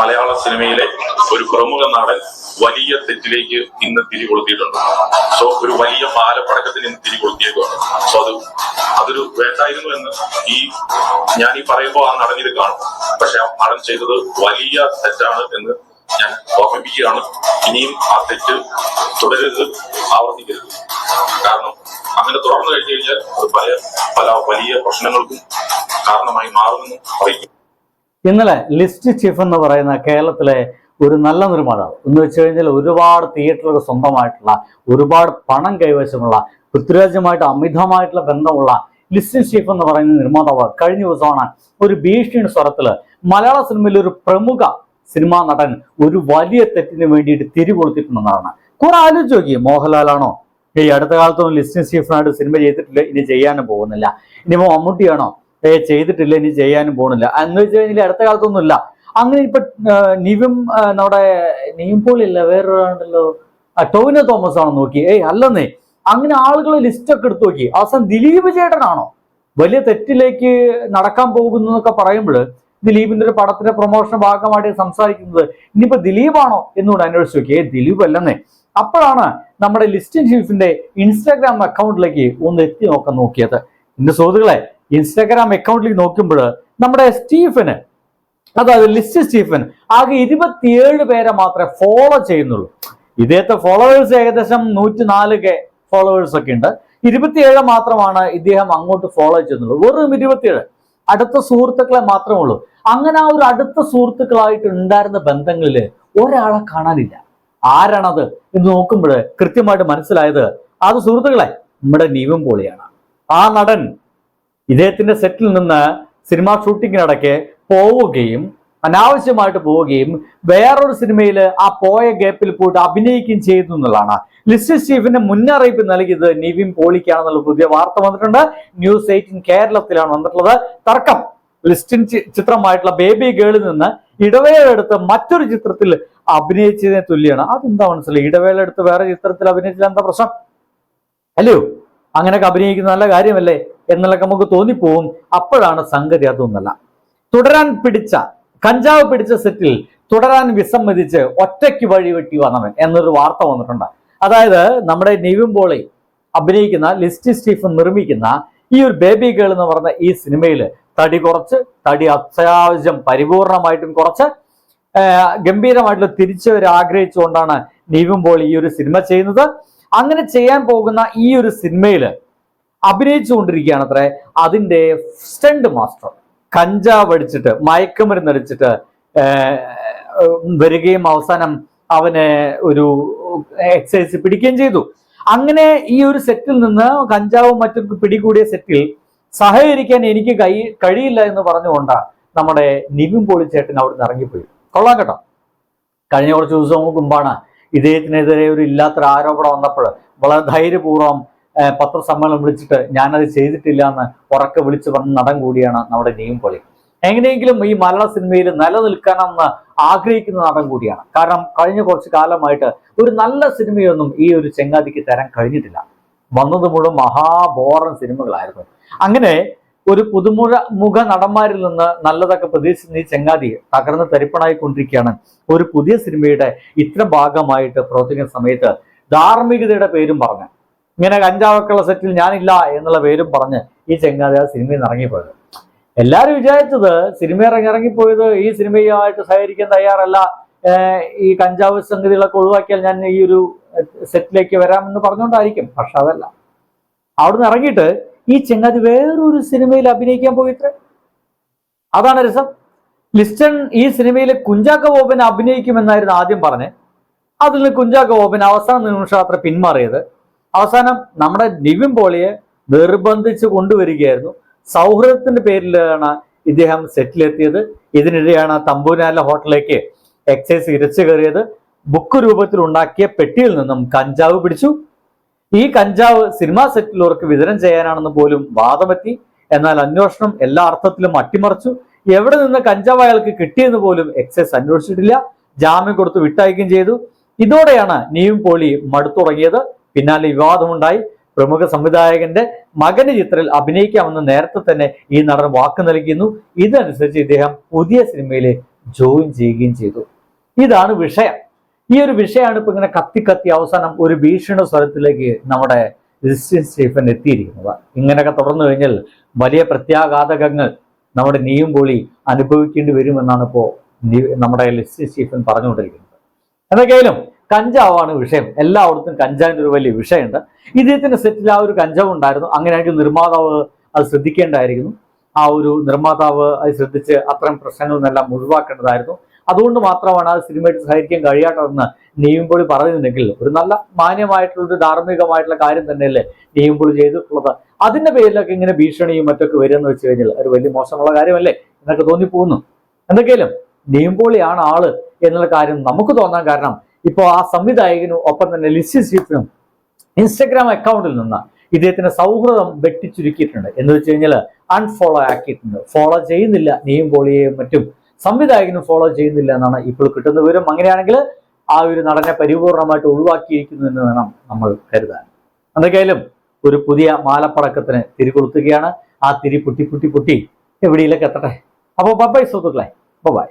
മലയാള സിനിമയിലെ ഒരു പ്രമുഖ നടൻ വലിയ തെറ്റിലേക്ക് ഇന്ന് തിരി കൊളുത്തിയിട്ടുണ്ട് സോ ഒരു വലിയ ബാലപ്പടക്കത്തിന് ഇന്ന് തിരി കൊളുത്തിയേക്കാണ് സോ അത് അതൊരു വേണ്ടായിരുന്നു എന്ന് ഈ ഞാൻ ഈ പറയുമ്പോൾ ആ നടനിൽ കാണും. പക്ഷെ ആ നടൻ ചെയ്തത് വലിയ തെറ്റാണ് എന്ന് ഞാൻ ഓർമ്മിപ്പിക്കുകയാണ്. ഇനിയും ആ തെറ്റ് തുടരരുത് ആവർത്തിക്കരുത്. കാരണം അങ്ങനെ തുടർന്നു കഴിഞ്ഞു കഴിഞ്ഞാൽ അത് പല പല വലിയ പ്രശ്നങ്ങൾക്കും കാരണമായി മാറുമെന്നും അറിയിക്കും ഇന്നലെ ലിസ്റ്റ് ചീഫ് എന്ന് പറയുന്ന കേരളത്തിലെ ഒരു നല്ല നിർമ്മാതാവ് എന്ന് വെച്ച് കഴിഞ്ഞാൽ ഒരുപാട് തിയേറ്ററുകൾ സ്വന്തമായിട്ടുള്ള ഒരുപാട് പണം കൈവശമുള്ള പൃഥ്വിരാജുമായിട്ട് അമിതമായിട്ടുള്ള ബന്ധമുള്ള ലിസ്റ്റ് ചീഫ് എന്ന് പറയുന്ന നിർമ്മാതാവ് കഴിഞ്ഞ ദിവസമാണ് ഒരു ഭീഷണി സ്വരത്തിൽ മലയാള സിനിമയിലെ ഒരു പ്രമുഖ സിനിമാ നടൻ ഒരു വലിയ തെറ്റിന് വേണ്ടിയിട്ട് തിരികൊളുത്തിട്ടുണ്ടെന്നാണ് കുറെ ആലോചിച്ച് നോക്കി മോഹൻലാലാണോ? ഈ അടുത്ത കാലത്തൊന്നും ലിസ്റ്റ് ചീഫിനായിട്ട് സിനിമ ചെയ്തിട്ടില്ല ഇനി ചെയ്യാനും പോകുന്നില്ല. ഇനിയിപ്പോ മമ്മൂട്ടിയാണോ? ഏ ചെയ്തിട്ടില്ല ഇനി ചെയ്യാനും പോണില്ല എന്ന് വെച്ച് കഴിഞ്ഞാൽ അടുത്ത കാലത്തൊന്നും ഇല്ല അങ്ങനെ ഇപ്പൊ നിവും നമ്മുടെ നിവിം വേറൊരാണല്ലോ ആ, ടോവിനോ തോമസ് ആണോ നോക്കി ഏയ് അല്ലെന്നേ. അങ്ങനെ ആളുകൾ ലിസ്റ്റ് ഒക്കെ എടുത്തു നോക്കി. അവസാനം ദിലീപ് ചേട്ടനാണോ? വലിയ തെറ്റിലേക്ക് നടക്കാൻ പോകുന്നു എന്നൊക്കെ പറയുമ്പോൾ ദിലീപിന്റെ ഒരു പടത്തിന്റെ പ്രൊമോഷൻ ഭാഗമായിട്ട് സംസാരിക്കുന്നത് ഇനിയിപ്പോ ദിലീപാണോ എന്നുകൂടെ അന്വേഷിച്ചു നോക്കി. ഏ ദിലീപ് അല്ലെന്നേ. അപ്പോഴാണ് നമ്മുടെ ലിസ്റ്റിൻ ചീഫിന്റെ ഇൻസ്റ്റാഗ്രാം അക്കൗണ്ടിലേക്ക് ഒന്ന് എത്തി നോക്കാൻ നോക്കിയത്. എന്റെ സുഹൃത്തുക്കളെ ഇൻസ്റ്റാഗ്രാം അക്കൗണ്ടിൽ നോക്കുമ്പോൾ നമ്മുടെ സ്റ്റീഫന് അതായത് ലിസ്റ്റ് സ്റ്റീഫൻ ആകെ ഇരുപത്തിയേഴ് പേരെ മാത്രമേ ഫോളോ ചെയ്യുന്നുള്ളൂ. ഇദ്ദേഹത്തെ ഫോളോവേഴ്സ് ഏകദേശം നൂറ്റി നാല് കെ ഫോളോവേഴ്സ് ഒക്കെ ഉണ്ട്. ഇരുപത്തിയേഴ് മാത്രമാണ് ഇദ്ദേഹം അങ്ങോട്ട് ഫോളോ ചെയ്യുന്നുള്ളൂ. വെറും ഇരുപത്തിയേഴ്. അടുത്ത സുഹൃത്തുക്കളെ മാത്രമേ ഉള്ളൂ. അങ്ങനെ ആ ഒരു അടുത്ത സുഹൃത്തുക്കളായിട്ട് ഉണ്ടായിരുന്ന ബന്ധങ്ങളിൽ ഒരാളെ കാണാനില്ല. ആരാണത് എന്ന് നോക്കുമ്പോൾ കൃത്യമായിട്ട് മനസ്സിലായത് അത് സുഹൃത്തുക്കളെ നമ്മുടെ നീവൻ പോളിയാണ്. ആ നടൻ ഇദ്ദേഹത്തിന്റെ സെറ്റിൽ നിന്ന് സിനിമാ ഷൂട്ടിങ്ങിനിടയ്ക്ക് പോവുകയും അനാവശ്യമായിട്ട് പോവുകയും വേറൊരു സിനിമയിൽ ആ പോയ ഗ്യാപ്പിൽ പോയിട്ട് അഭിനയിക്കുകയും ചെയ്തു എന്നുള്ളതാണ്. ലിസ്റ്റ് സ്റ്റീഫിന് മുന്നറിയിപ്പ് നൽകിയത് നിവിൻ പോളിക്കാണെന്നുള്ള പുതിയ വാർത്ത വന്നിട്ടുണ്ട്. ന്യൂസ് എയ്റ്റീൻ കേരളത്തിലാണ് വന്നിട്ടുള്ളത്. തർക്കം. ലിസ്റ്റിൻ ചിത്രമായിട്ടുള്ള ബേബി ഗേളിൽ നിന്ന് ഇടവേള എടുത്ത് മറ്റൊരു ചിത്രത്തിൽ അഭിനയിച്ചതിനെ തുല്യമാണ് അതെന്താ മനസ്സിലായി? ഇടവേള എടുത്ത് വേറെ ചിത്രത്തിൽ അഭിനയിച്ചാൽ എന്താ പ്രശ്നം? അല്ലയോ? അങ്ങനെയൊക്കെ അഭിനയിക്കുന്ന നല്ല കാര്യമല്ലേ? എന്നുള്ളതൊക്കെ നമുക്ക് തോന്നിപ്പോവും. അപ്പോഴാണ് സംഗതി അതൊന്നല്ല. തുടരാൻ പിടിച്ച കഞ്ചാവ് പിടിച്ച സെറ്റിൽ തുടരാൻ വിസമ്മതിച്ച് ഒറ്റയ്ക്ക് വഴി വെട്ടി വന്നവൻ എന്നൊരു വാർത്ത വന്നിട്ടുണ്ട്. അതായത് നമ്മുടെ നിവിൻ അഭിനയിക്കുന്ന ലിസ്റ്റി സ്റ്റീഫൻ നിർമ്മിക്കുന്ന ഈ ഒരു ബേബി ഗേൾ എന്ന് പറഞ്ഞ ഈ സിനിമയിൽ തടി കുറച്ച് തടി അത്യാവശ്യം പരിപൂർണമായിട്ടും കുറച്ച് ഗംഭീരമായിട്ടുള്ള തിരിച്ചുവരെ ആഗ്രഹിച്ചുകൊണ്ടാണ് നീവുമ്പോൾ ഈ ഒരു സിനിമ ചെയ്യുന്നത്. അങ്ങനെ ചെയ്യാൻ പോകുന്ന ഈ ഒരു സിനിമയിൽ അഭിനയിച്ചുകൊണ്ടിരിക്കുകയാണ് അത്രേ അതിന്റെ സ്റ്റണ്ട് മാസ്റ്റർ കഞ്ചാവ് അടിച്ചിട്ട് മയക്കുമരുന്ന് അടിച്ചിട്ട് വരികയും അവസാനം അവനെ ഒരു എക്സൈസ് പിടിക്കുകയും ചെയ്തു. അങ്ങനെ ഈ ഒരു സെറ്റിൽ നിന്ന് കഞ്ചാവും മറ്റും പിടികൂടിയ സെറ്റിൽ സഹകരിക്കാൻ എനിക്ക് കൈ കഴിയില്ല എന്ന് പറഞ്ഞുകൊണ്ടാണ് നമ്മുടെ നിവിൻ പോളി ചേട്ടൻ അവിടുന്ന് ഇറങ്ങിപ്പോയി. കൊള്ളാം കേട്ടോ. കഴിഞ്ഞ കുറച്ച് ദിവസം മുമ്പാണ് ഇദ്ദേഹത്തിനെതിരെ ഒരു ഇല്ലാത്തൊരു ആരോപണം വന്നപ്പോൾ വളരെ ധൈര്യപൂർവം പത്രസമ്മേളനം വിളിച്ചിട്ട് ഞാനത് ചെയ്തിട്ടില്ല എന്ന് ഉറക്കെ വിളിച്ച് പറഞ്ഞ നടൻ കൂടിയാണ് നമ്മുടെ നീം പൊളി എങ്ങനെയെങ്കിലും ഈ മലയാള സിനിമയിൽ നിലനിൽക്കണമെന്ന് ആഗ്രഹിക്കുന്ന നടൻ കൂടിയാണ്. കാരണം കഴിഞ്ഞ കുറച്ച് കാലമായിട്ട് ഒരു നല്ല സിനിമയൊന്നും ഈ ഒരു ചെങ്ങാതിക്ക് തരാൻ കഴിഞ്ഞിട്ടില്ല. വന്നത് മുഴുവൻ മഹാബോറൻ സിനിമകളായിരുന്നു. അങ്ങനെ ഒരു പുതുമുഴ മുഖ നടന്മാരിൽ നിന്ന് നല്ലതൊക്കെ പ്രതീക്ഷിച്ച ഈ ചെങ്ങാതി തകർന്ന് തരിപ്പണായി കൊണ്ടിരിക്കുകയാണ് ഒരു പുതിയ സിനിമയുടെ ഇത്ര ഭാഗമായിട്ട് പ്രവർത്തിക്കുന്ന സമയത്ത് ധാർമ്മികതയുടെ പേരും പറഞ്ഞ്. ഇങ്ങനെ കഞ്ചാവക്കുള്ള സെറ്റിൽ ഞാനില്ല എന്നുള്ള പേരും പറഞ്ഞ് ഈ ചെങ്ങാതി ആ സിനിമയിൽ ഇറങ്ങിപ്പോയത്. എല്ലാവരും വിചാരിച്ചത് സിനിമ ഇറങ്ങി ഇറങ്ങിപ്പോയത് ഈ സിനിമയുമായിട്ട് സഹകരിക്കാൻ തയ്യാറല്ല. ഈ കഞ്ചാവ് സംഗതികളൊക്കെ ഒഴിവാക്കിയാൽ ഞാൻ ഈ ഒരു സെറ്റിലേക്ക് വരാമെന്ന് പറഞ്ഞുകൊണ്ടായിരിക്കും. പക്ഷെ അതല്ല. അവിടുന്ന് ഇറങ്ങിയിട്ട് ഈ ചെങ്ങാതി വേറൊരു സിനിമയിൽ അഭിനയിക്കാൻ പോയിത്രേ. അതാണ് രസം. ലിസ്റ്റൺ ഈ സിനിമയിലെ കുഞ്ചാക്ക ബോബൻ അഭിനയിക്കുമെന്നായിരുന്നു ആദ്യം പറഞ്ഞ്. അതിൽ നിന്ന് കുഞ്ചാക്ക ബോബൻ അവസാന നിമിഷം അത്ര പിന്മാറിയത്. അവസാനം നമ്മുടെ നിവിൻ പോളിയെ നിർബന്ധിച്ച് കൊണ്ടുവരികയായിരുന്നു. സൗഹൃദത്തിന്റെ പേരിലാണ് ഇദ്ദേഹം സെറ്റിലെത്തിയത്. ഇതിനിടെയാണ് തമ്പൂനാല ഹോട്ടലിലേക്ക് എക്സൈസ് ഇരച്ചു കയറിയത്. ബുക്ക് രൂപത്തിൽ ഉണ്ടാക്കിയ പെട്ടിയിൽ നിന്നും കഞ്ചാവ് പിടിച്ചു. ഈ കഞ്ചാവ് സിനിമാ സെറ്റിലുള്ളവർക്ക് വിതരണം ചെയ്യാനാണെന്ന് പോലും വാദമെത്തി. എന്നാൽ അന്വേഷണം എല്ലാ അർത്ഥത്തിലും അട്ടിമറിച്ചു. എവിടെ നിന്ന് കഞ്ചാവ് അയാൾക്ക് കിട്ടിയെന്ന് പോലും എക്സൈസ് അന്വേഷിച്ചിട്ടില്ല. ജാമ്യം കൊടുത്ത് വിട്ടയക്കുകയും ചെയ്തു. ഇതോടെയാണ് നീയും പോളി മടുത്തുടങ്ങിയത് പിന്നാലെ വിവാദമുണ്ടായി. പ്രമുഖ സംവിധായകന്റെ മകന് ചിത്രത്തിൽ അഭിനയിക്കാമെന്ന് നേരത്തെ തന്നെ ഈ നടൻ വാക്ക് നൽകിയിരുന്നു. ഇതനുസരിച്ച് ഇദ്ദേഹം പുതിയ സിനിമയിൽ ജോയിൻ ചെയ്യുകയും ചെയ്തു. ഇതാണ് വിഷയം. ഈ ഒരു വിഷയമാണ് ഇപ്പൊ ഇങ്ങനെ കത്തി കത്തി അവസാനം ഒരു ഭീഷണ സ്വരത്തിലേക്ക് നമ്മുടെ ക്രിസ്ത്യൻ സ്റ്റീഫൻ എത്തിയിരിക്കുന്നത്. ഇങ്ങനെയൊക്കെ തുടർന്നു കഴിഞ്ഞാൽ വലിയ പ്രത്യാഘാതകങ്ങൾ നമ്മുടെ നീയും പൊളി അനുഭവിക്കേണ്ടി വരുമെന്നാണ് ഇപ്പോൾ നമ്മുടെ ലിസ്റ്റി സ്റ്റീഫൻ പറഞ്ഞുകൊണ്ടിരിക്കുന്നത്. എന്തൊക്കെയായാലും കഞ്ചാവാണ് വിഷയം. എല്ലായിടത്തും കഞ്ചാവിന്റെ ഒരു വലിയ വിഷയമുണ്ട്. ഇദ്ദേഹത്തിന്റെ സെറ്റിൽ ആ ഒരു കഞ്ചാവ് ഉണ്ടായിരുന്നു. അങ്ങനെയാണെങ്കിൽ നിർമ്മാതാവ് അത് ശ്രദ്ധിക്കേണ്ടായിരിക്കുന്നു. ആ ഒരു നിർമ്മാതാവ് അത് ശ്രദ്ധിച്ച് അത്തരം പ്രശ്നങ്ങളിൽ ഒഴിവാക്കേണ്ടതായിരുന്നു. അതുകൊണ്ട് മാത്രമാണ് ആ സിനിമയായിട്ട് സഹകരിക്കാൻ കഴിയാത്തതെന്ന് നെയ്യുമ്പോൾ പറയുന്നുണ്ടെങ്കിൽ ഒരു നല്ല മാന്യമായിട്ടുള്ള ഒരു ധാർമ്മികമായിട്ടുള്ള കാര്യം തന്നെയല്ലേ നെയ്യുമ്പോൾ ചെയ്തിട്ടുള്ളത്. അതിന്റെ പേരിലൊക്കെ ഇങ്ങനെ ഭീഷണിയും മറ്റൊക്കെ വരുമെന്ന് വെച്ച് കഴിഞ്ഞാൽ ഒരു വലിയ മോശമുള്ള കാര്യമല്ലേ എന്നൊക്കെ തോന്നിപ്പോകുന്നു. എന്തൊക്കെയാലും നെയ്യുമ്പോളിയാണ് ആൾ എന്നുള്ള കാര്യം നമുക്ക് തോന്നാൻ കാരണം ഇപ്പോൾ ആ സംവിധായകനും ഒപ്പം തന്നെ ലിസി സീറ്റിനും ഇൻസ്റ്റഗ്രാം അക്കൗണ്ടിൽ നിന്ന് ഇദ്ദേഹത്തിന്റെ സൗഹൃദം വെട്ടിച്ചുരുക്കിയിട്ടുണ്ട്. എന്ന് വെച്ച് കഴിഞ്ഞാൽ അൺഫോളോ ആക്കിയിട്ടുണ്ട്. ഫോളോ ചെയ്യുന്നില്ല. നീയും പോളിയെയും മറ്റും സംവിധായകനും ഫോളോ ചെയ്യുന്നില്ല എന്നാണ് ഇപ്പോൾ കിട്ടുന്ന വിവരം. അങ്ങനെയാണെങ്കിൽ ആ ഒരു നടനെ പരിപൂർണമായിട്ട് ഒഴിവാക്കിയിരിക്കുന്നു എന്ന് വേണം നമ്മൾ കരുതാൻ. എന്തൊക്കെയായാലും ഒരു പുതിയ മാലപ്പടക്കത്തിന് തിരി കൊളുത്തുകയാണ്. ആ തിരി പൊട്ടി പൊട്ടി പൊട്ടി എവിടെയിലേക്ക് എത്തട്ടെ? അപ്പോൾ ബൈ സുഹൃത്തുക്കളെ. ബൈ